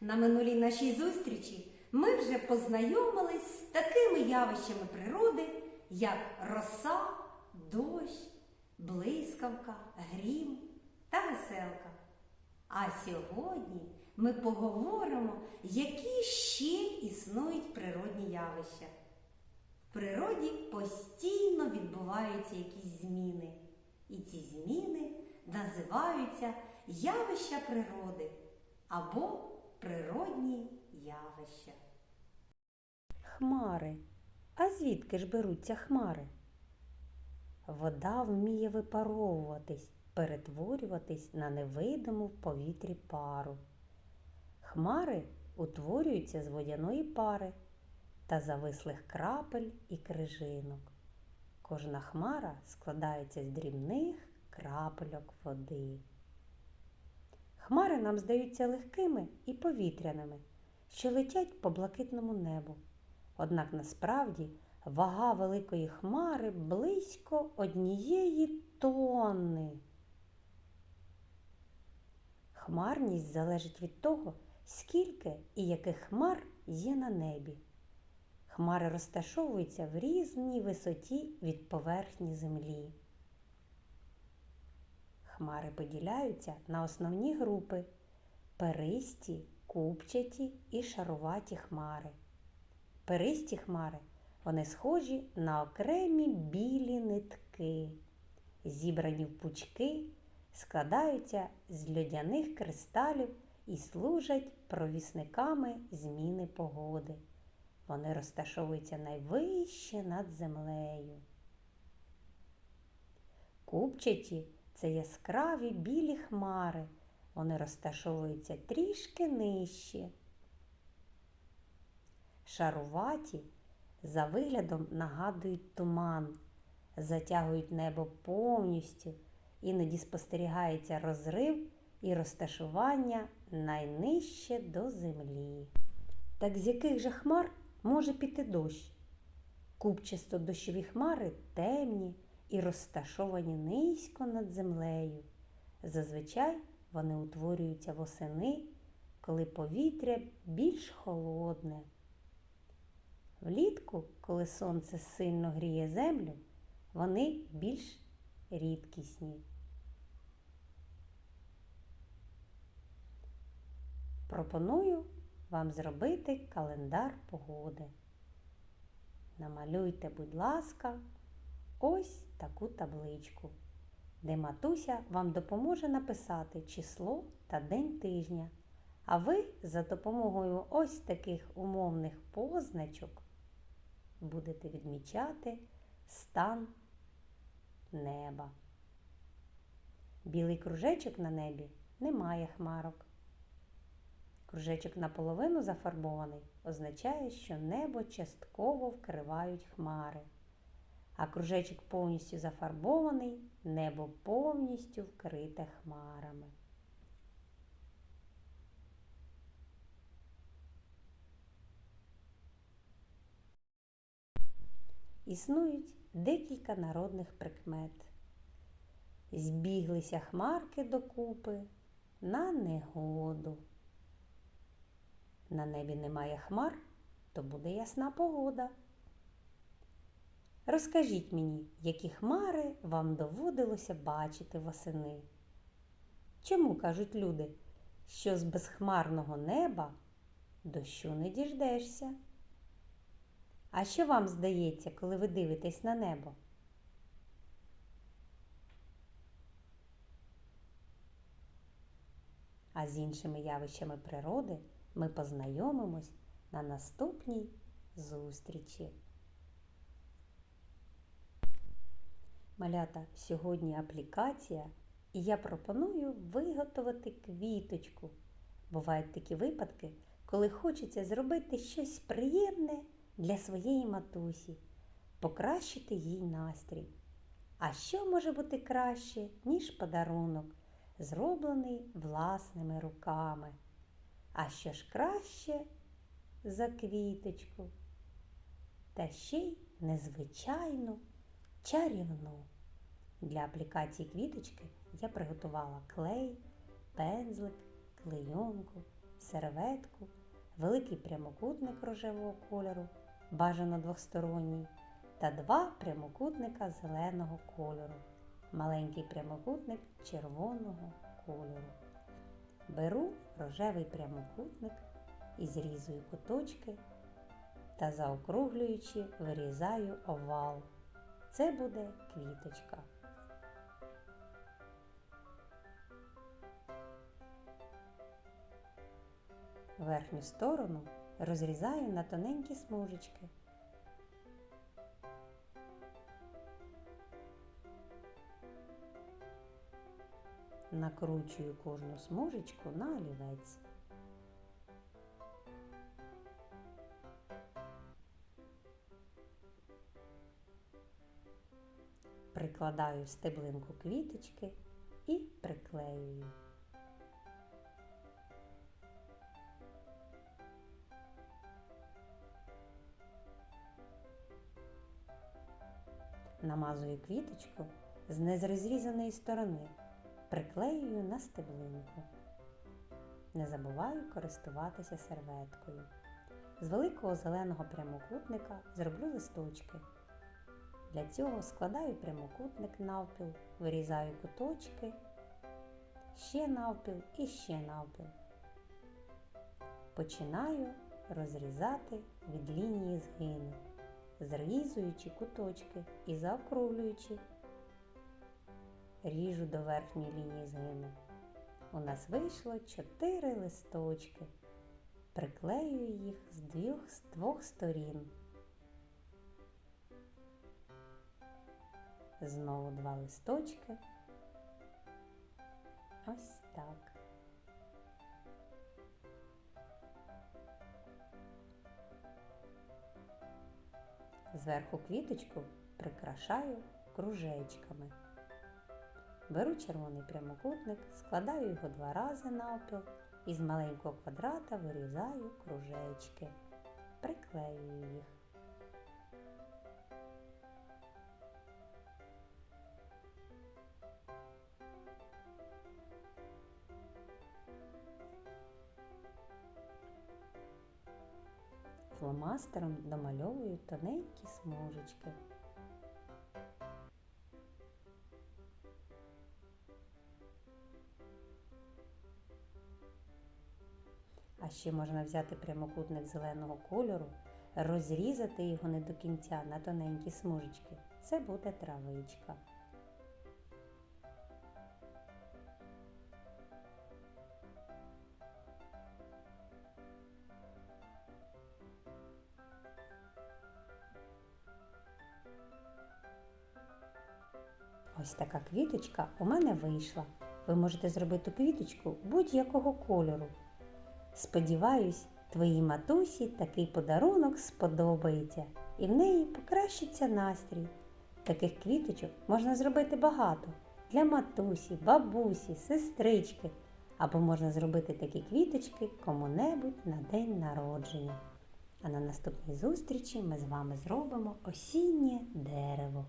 На минулій нашій зустрічі ми вже познайомились з такими явищами природи, як роса, дощ, блискавка, грім та веселка. А сьогодні ми поговоримо, які ще існують природні явища. В природі постійно відбуваються якісь зміни, і ці зміни називаються явища природи або природні явища. Хмари. А звідки ж беруться хмари? Вода вміє випаровуватись, перетворюватись на невидиму в повітрі пару. Хмари утворюються з водяної пари та завислих крапель і крижинок. Кожна хмара складається з дрібних крапельок води. Хмари нам здаються легкими і повітряними, що летять по блакитному небу. Однак насправді вага великої хмари близько однієї тонни. Хмарність залежить від того, скільки і яких хмар є на небі. Хмари розташовуються в різній висоті від поверхні землі. Хмари поділяються на основні групи перисті, купчаті і шаруваті хмари. Перисті хмари вони схожі на окремі білі нитки, зібрані в пучки, складаються з льодяних кристалів і служать провісниками зміни погоди. Вони розташовуються найвище над землею. Купчаті це яскраві білі хмари. Вони розташовуються трішки нижче. Шаруваті за виглядом нагадують туман, затягують небо повністю, іноді спостерігається розрив і розташування найнижче до землі. Так з яких же хмар може піти дощ? Купчасто дощові хмари темні і розташовані низько над землею. Зазвичай вони утворюються восени, коли повітря більш холодне. Влітку, коли сонце сильно гріє землю, вони більш рідкісні. Пропоную вам зробити календар погоди. Намалюйте, будь ласка, ось таку табличку, де матуся вам допоможе написати число та день тижня. А ви за допомогою ось таких умовних позначок будете відмічати стан неба. Білий кружечок на небі не має хмарок. Кружечок наполовину зафарбований означає, що небо частково вкривають хмари. А кружечок повністю зафарбований, небо повністю вкрите хмарами. Існують декілька народних прикмет. Збіглися хмарки докупи на негоду. На небі немає хмар, то буде ясна погода. Розкажіть мені, які хмари вам доводилося бачити восени? Чому кажуть люди, що з безхмарного неба дощу не діждешся? А що вам здається, коли ви дивитесь на небо? А з іншими явищами природи ми познайомимось на наступній зустрічі. Малята, сьогодні аплікація, і я пропоную виготовити квіточку. Бувають такі випадки, коли хочеться зробити щось приємне для своєї матусі, покращити їй настрій. А що може бути краще, ніж подарунок, зроблений власними руками? А що ж краще за квіточку? Та ще й незвичайну чарівну. Для аплікації квіточки я приготувала клей, пензлик, клейонку, серветку, великий прямокутник рожевого кольору, бажано двосторонній, та два прямокутника зеленого кольору, маленький прямокутник червоного кольору. Беру рожевий прямокутник і зрізую куточки та заокруглюючи вирізаю овал. Це буде квіточка. Верхню сторону розрізаю на тоненькі смужечки. Накручую кожну смужечку на олівець. Прикладаю стеблинку квіточки і приклеюю. Намазую квіточку з незрозрізаної сторони, приклеюю на стеблинку. Не забуваю користуватися серветкою. З великого зеленого прямокутника зроблю листочки. Для цього складаю прямокутник навпіл, вирізаю куточки, ще навпіл і ще навпіл. Починаю розрізати від лінії згину, зрізуючи куточки і заокруглюючи. Ріжу до верхньої лінії згину. У нас вийшло 4 листочки. Приклеюю їх з двох, з двох сторін. Знову два листочки. Ось так. Зверху квіточку прикрашаю кружечками. Беру червоний прямокутник, складаю його два рази навпіл і з маленького квадрата вирізаю кружечки. Приклеюю їх. Фломастером домальовую тоненькі смужечки. А ще можна взяти прямокутник зеленого кольору, розрізати його не до кінця на тоненькі смужечки. Це буде травичка. Ось така квіточка у мене вийшла. Ви можете зробити квіточку будь-якого кольору. Сподіваюсь, твоїй матусі такий подарунок сподобається і в неї покращиться настрій. Таких квіточок можна зробити багато для матусі, бабусі, сестрички. Або можна зробити такі квіточки кому-небудь на день народження. А на наступній зустрічі ми з вами зробимо осіннє дерево.